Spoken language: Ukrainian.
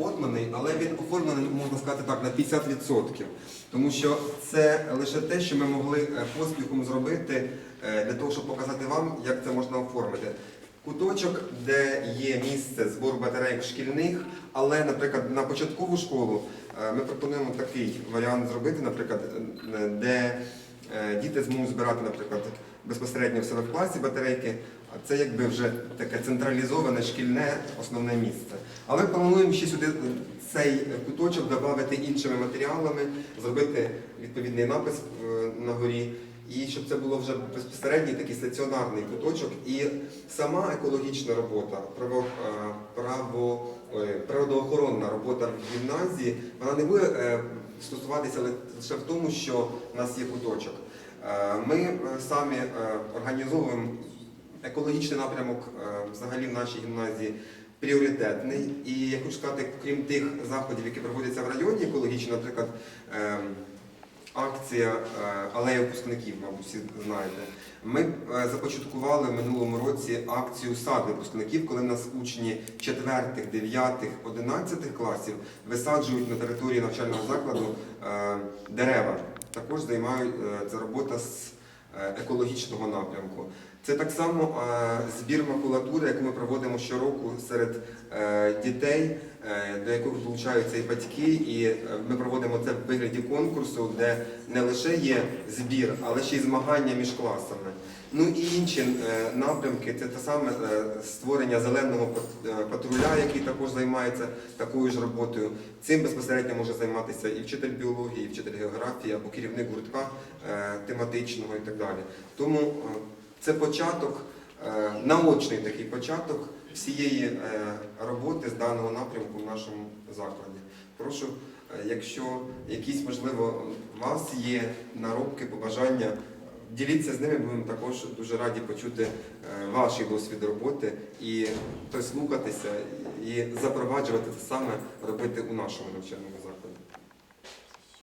оформлений, але він оформлений, можна сказати так, на 50%. Тому що це лише те, що ми могли е, поспіхом зробити е, для того, щоб показати вам, як це можна оформити. Куточок, де є місце збору батарейок шкільних, але, наприклад, на початкову школу е, ми пропонуємо такий варіант зробити, наприклад, е, де е, діти зможуть збирати, наприклад, безпосередньо в себе в класі батарейки. А це якби вже таке централізоване шкільне основне місце. Але плануємо ще сюди цей куточок додати іншими матеріалами, зробити відповідний напис на горі. І щоб це було вже безпосередній такий стаціонарний куточок. І сама екологічна робота, право, е, право, природоохоронна робота в гімназії, вона не буде е, стосуватися лише в тому, що в нас є куточок. Е, Ми самі організовуємо екологічний напрямок взагалі в нашій гімназії пріоритетний. І я хочу сказати, крім тих заходів, які проводяться в районі екологічні, наприклад, е, акція е, Алея випускників, мабуть, всі знаєте. Ми е, започаткували в минулому році акцію сад випускників, коли нас учні 4, 9, 11 класів висаджують на території навчального закладу е, дерева. Також займають це робота з екологічного напрямку. Це так само збір макулатури, яку ми проводимо щороку серед дітей, до яких долучаються і батьки, і е, ми проводимо це в вигляді конкурсу, де не лише є збір, але ще й змагання між класами. Ну і інші е, напрямки це те саме е, створення зеленого е, патруля, який також займається такою ж роботою. Цим безпосередньо може займатися і вчитель біології, і вчитель географії, або керівник гуртка е, тематичного і так далі. Тому е, це початок, е, наочний такий початок всієї е, роботи з даного напрямку в нашому закладі. Прошу, е, якщо якісь, можливо, у вас є наробки, побажання, діліться з ними, будемо також дуже раді почути е, ваш досвід роботи і прислухатися і запроваджувати це саме робити у нашому навчальному закладі.